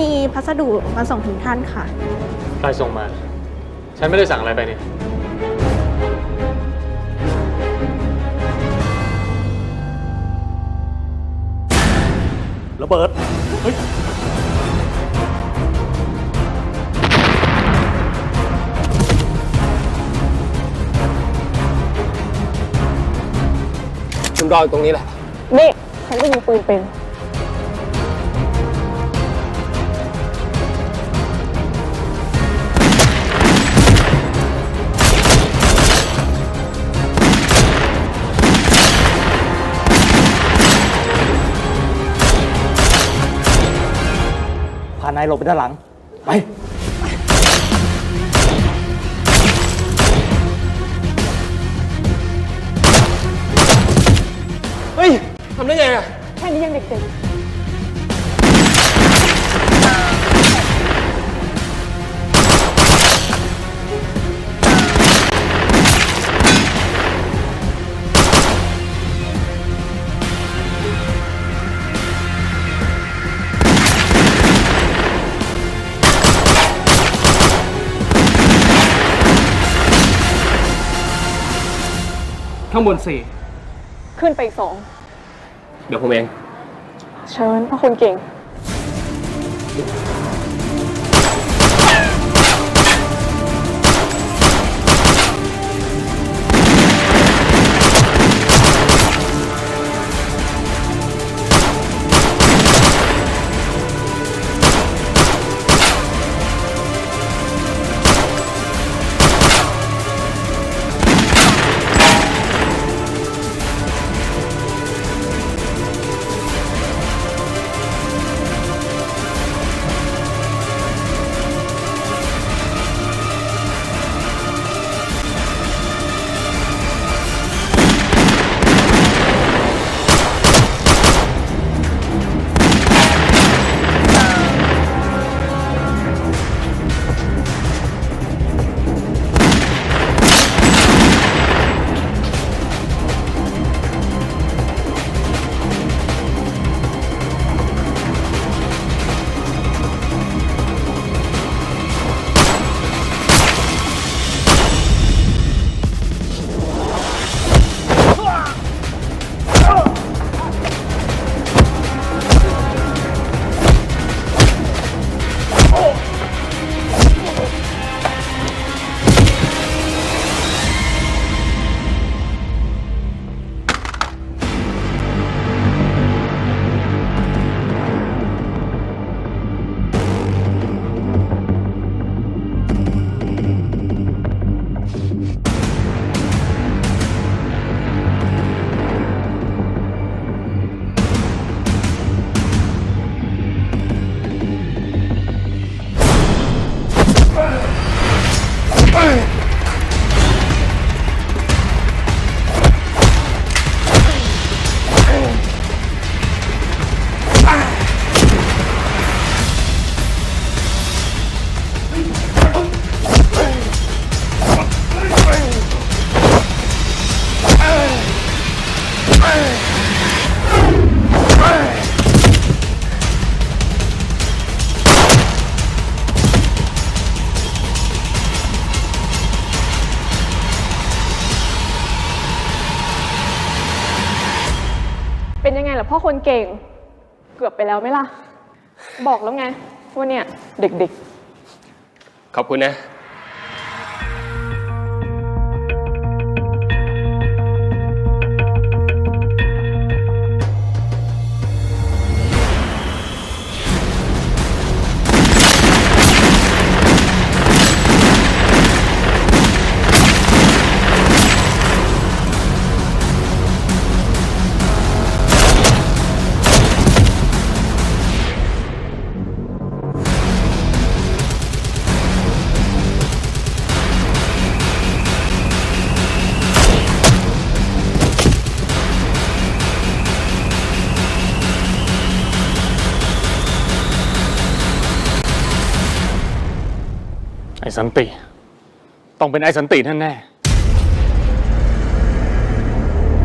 มีพัสดุมาส่งถึงท่านค่ะ ใครส่งมา ฉันไม่ได้สั่งอะไรไปนี่ ระเบิด เฮ้ย คุณรออยู่ตรงนี้แหละ นี่ ฉันก็ยิงปืนเป็นานายหลบไปด้านหลัง ไป เฮ้ยทำได้ไงอะ แค่นี้ยังเด็ก ข้างบนสี่ๆขึ้นไปอีกสองเดี๋ยวผมเอง เชิญพระคุณเก่ง เป็นยังไงล่ะพ่อคนเก่ง เกือบไปแล้วไหมล่ะ บอกแล้วไงว่าเนี่ยเด็กขอบคุณนะ สันติ ต้องเป็นไอ้สันติแน่แน่